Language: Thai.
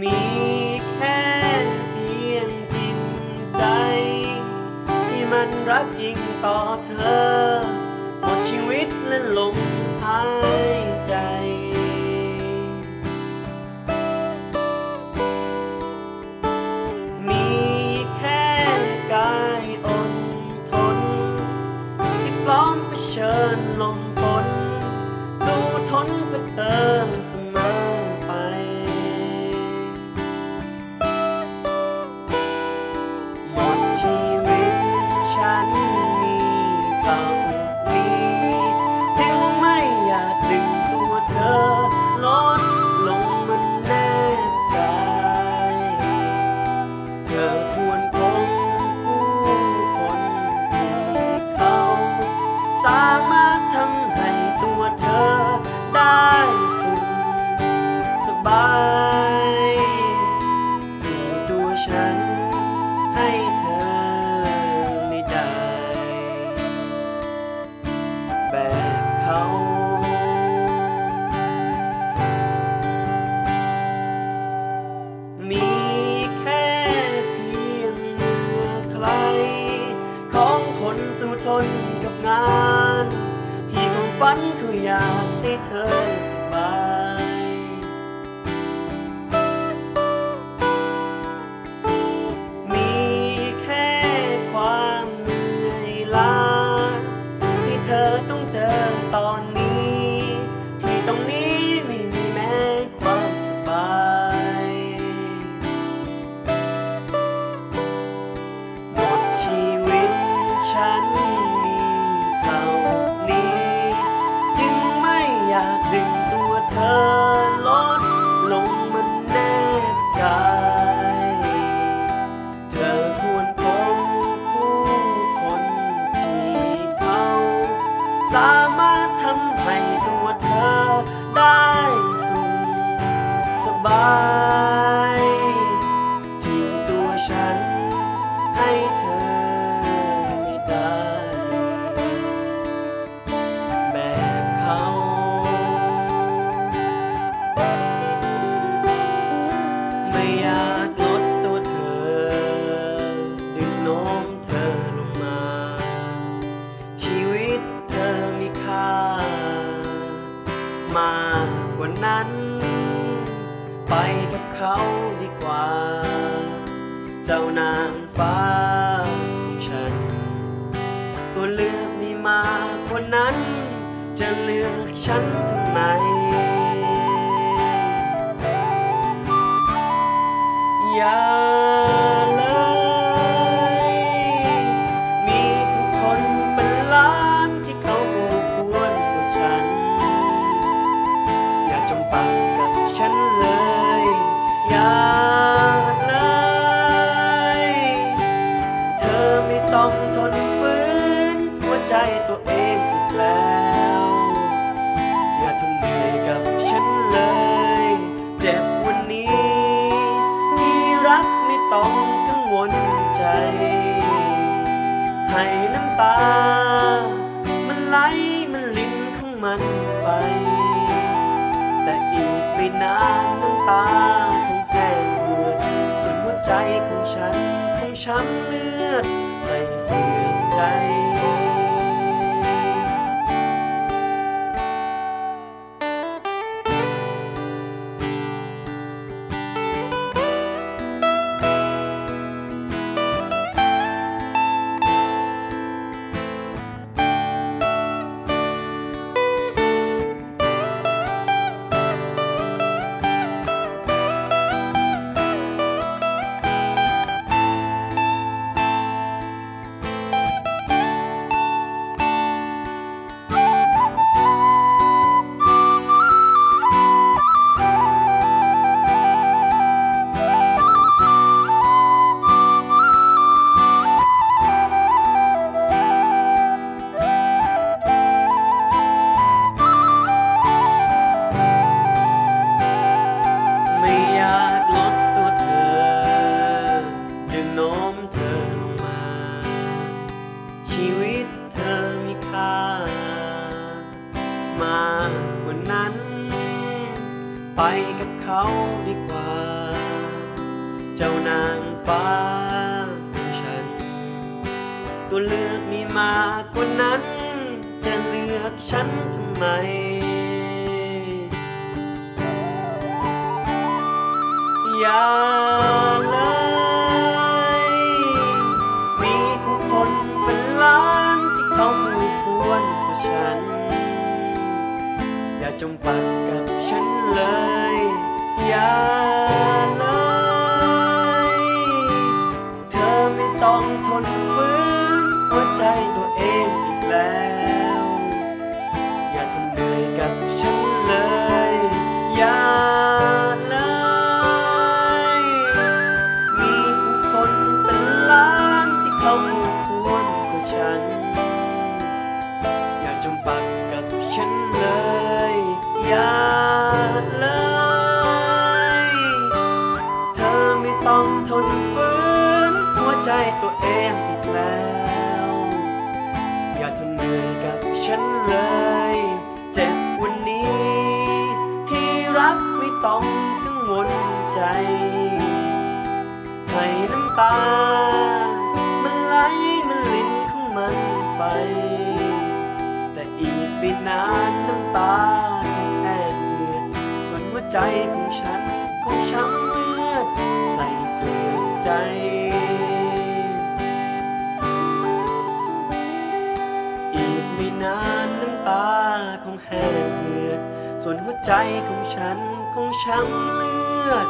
มีแค่เพียงจิตใจ ที่มันรักจริงต่อเธอหมดชีวิตและลมหายใจ มีแค่กายอดทน ที่พร้อมเผชิญลม ฝันคืออยากได้เธอ ไปกับเขาดีกว่า เจ้านางฟ้าของฉัน ตัวเลือกมีมากกว่านั้น จะเลือกฉันทำไม อย่า ต้องทนฝืนหัวใจตัวเองอีกแล้ว อย่าทนเหนื่อยกับฉันเลย เจ็บวันนี้ ที่รักไม่ต้องกังวลใจ ให้น้ำตา มันไหลมันลิ้นของมันไป แต่อีกไม่นานน้ำตาคงแห้งเหือดส่วนหัวใจของฉันคงช้ำเลือด ฟืากกว่านั้น ไปกับเขาดีกว่า เจ้านางฟ้าของฉัน ตัวเลือกมีมากกว่านั้น จะเลือกฉันทำไมอย่า อย่ ใจตัวเองอีกแล้ว อย่าทนเหนื่อยกับฉันเลย เจ็บวันนี้ ที่รักไม่ต้องกังวลใจ ให้น้ำตา มันไหลมันลิ้นของมันไป แต่อีกไม่นานน้ำตาแห้งเหือดส่วนหัวใจของฉันคงช้ำเลือดใส่เฟือใจ แห้งเหือดส่วนหัวใจของฉันคงช้ำเลือด